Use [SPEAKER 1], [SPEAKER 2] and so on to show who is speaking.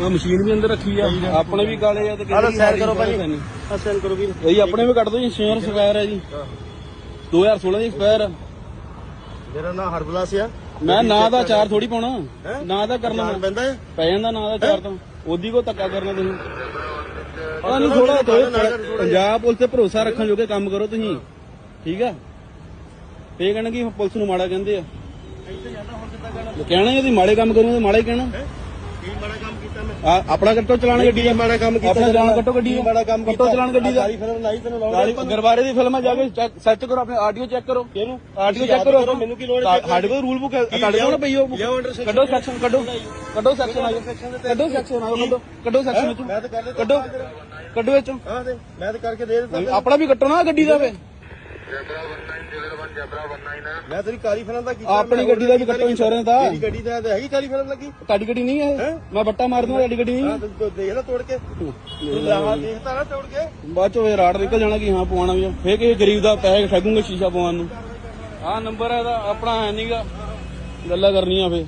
[SPEAKER 1] ਉਹ ਮਸ਼ੀਨ ਵੀ ਅੰਦਰ ਰੱਖੀ ਆ ਆਪਣੇ ਵੀ ਕਾਲੇ ਆ ਤੇ ਕਿਹੜੀ
[SPEAKER 2] ਸੈਰ ਕਰੋ ਭਾਜੀ
[SPEAKER 1] ਨਹੀਂ।
[SPEAKER 2] ਆ ਸੈਰ ਕਰੋ ਵੀਰ।
[SPEAKER 1] ਇਹ ਆਪਣੇ ਵੀ ਕੱਢ ਦੋ ਜੀ ਸ਼ੇਅਰ ਸਪਾਇਰ ਹੈ ਜੀ। 2016 ਦੀ ਸਪਾਇਰ
[SPEAKER 2] ਮੇਰਾ ਨਾਮ ਹਰਬਲਾਸ ਆ।
[SPEAKER 1] ਮੈਂ ਨਾਂ ਦਾ ਚਾਰ ਥੋੜੀ ਪਾਉਣਾ? ਨਾਂ ਦਾ ਕਰਨਾ।
[SPEAKER 2] ਪੈਂਦਾ
[SPEAKER 1] ਪੈ ਜਾਂਦਾ ਨਾਂ ਦਾ ਚਾਰ ਤਾਂ। ਉਹਦੀ ਕੋ ਧੱਕਾ ਕਰਨਾ ਤੁਸੀਂ। ਤੁਹਾਨੂੰ ਥੋੜਾ ਪੰਜਾਬ ਪੁਲਿਸ ਤੇ ਭਰੋਸਾ ਰੱਖਣ ਜੋਗੇ ਕੰਮ ਕਰੋ ਤੁਸੀਂ। ਠੀਕ ਆ? ਇਹ ਕਹਿਣਾ ਕਿ ਪੁਲਿਸ ਨੂੰ ਮਾੜਾ ਕਹਿੰਦੇ ਆ। ਕਹਿਣਾ? ਜੇ ਮਾੜੇ ਕੰਮ ਕਰੋਗੇ ਤਾਂ ਮਾੜਾ ਹੀ ਕਹਿਣਾ।
[SPEAKER 2] ਕੀ ਮਾੜਾ
[SPEAKER 1] ਆ ਆਪਣਾ ਕੱਟੋ ਚਲਾਣ ਗੱਡੀ ਦਾ
[SPEAKER 2] ਮਾੜਾ ਕੰਮ ਕੀਤਾ
[SPEAKER 1] ਆਪਣਾ ਚਲਾਣ ਕੱਟੋ ਗੱਡੀ ਦਾ।
[SPEAKER 2] ਮਾੜਾ ਕੰਮ
[SPEAKER 1] ਕੱਟੋ ਚਲਾਣ ਗੱਡੀ ਦਾ।
[SPEAKER 2] ਸਾਰੀ ਫਿਲਮ ਲਾਈ ਤੈਨੂੰ ਲਾਉਂਦਾ
[SPEAKER 1] ਦਰਬਾਰੇ ਦੀ ਫਿਲਮ ਆ ਜਾ ਕੇ ਸਰਚ ਕਰੋ ਆਪਣੇ ਆਡੀਓ ਚੈੱਕ ਕਰੋ।
[SPEAKER 2] ਕਿਹਨੂੰ?
[SPEAKER 1] ਆਡੀਓ ਚੈੱਕ ਕਰੋ
[SPEAKER 2] ਮੈਨੂੰ ਕੀ ਲੋੜ ਹੈ
[SPEAKER 1] ਸਾਡੇ ਕੋਲ ਰੂਲ ਬੁੱਕ ਤੁਹਾਡੇ ਕੋਲ ਪਈ ਹੋ ਕੱਢੋ ਸੈਕਸ਼ਨ ਕੱਢੋ। ਕੱਢੋ ਸੈਕਸ਼ਨ ਆਇਓ ਕੱਢੋ ਸੈਕਸ਼ਨ ਆਇਓ ਕੱਢੋ। ਕੱਢੋ ਸੈਕਸ਼ਨ ਵਿੱਚੋਂ। ਕੱਢੋ। ਕੱਢੋ ਵਿੱਚੋਂ।
[SPEAKER 2] ਹਾਂ ਤੇ ਮੈਂ ਤਾਂ ਕਰਕੇ ਦੇ ਦਿੱਤਾ
[SPEAKER 1] ਆਪਣਾ ਵੀ ਕੱਟੋ ਨਾ ਗੱਡੀ ਦਾ ਵੇ
[SPEAKER 2] ਮੈਂ ਤੇਰੀ ਕਾਲੀ ਫਿਲਮ ਦਾ ਕੀਤਾ
[SPEAKER 1] ਆਪਣੀ ਗੱਡੀ ਦਾ ਵੀ ਕੱਟੋ ਇੰਸ਼ੋਰੈਂਸ ਦਾ।
[SPEAKER 2] ਤੇਰੀ ਗੱਡੀ ਦਾ ਤਾਂ ਹੈਗੀ ਕਾਲੀ ਫਿਲਮ ਲੱਗੀ।
[SPEAKER 1] ਤੁਹਾਡੀ ਗੱਡੀ ਨਹੀਂ ਹੈ? ਮੈਂ ਬੱਟਾ ਮਾਰ ਦੂੰਗਾ ਤੁਹਾਡੀ ਗੱਡੀ
[SPEAKER 2] ਹਾਂ।
[SPEAKER 1] ਨਹੀਂ
[SPEAKER 2] ਤੂੰ ਦੇਖ ਲੈ ਤੋੜ ਕੇ। ਤੂੰ ਲਾਵਾ ਦੇਖਤਾ ਨਾ ਤੋੜ ਕੇ।
[SPEAKER 1] ਬਾਅਦ ਚੋਂ ਇਹ ਰਾੜ ਨਿਕਲ ਜਾਣਾ ਕਿ ਹਾਂ ਪਵਾਉਣਾ ਵੀ ਆ। ਫੇਰ ਕਿਸੇ ਗਰੀਬ ਦਾ ਪੈਸੇ ਠੱਗੂਗੇ ਸ਼ੀਸ਼ਾ ਪਵਾਉਣ ਨੂੰ। ਆਹ ਨੰਬਰ ਹੈ ਇਹਦਾ ਆਪਣਾ ਹੈ ਨਹੀਂਗਾ ਗੱਲਾਂ ਕਰਨੀਆਂ ਫੇ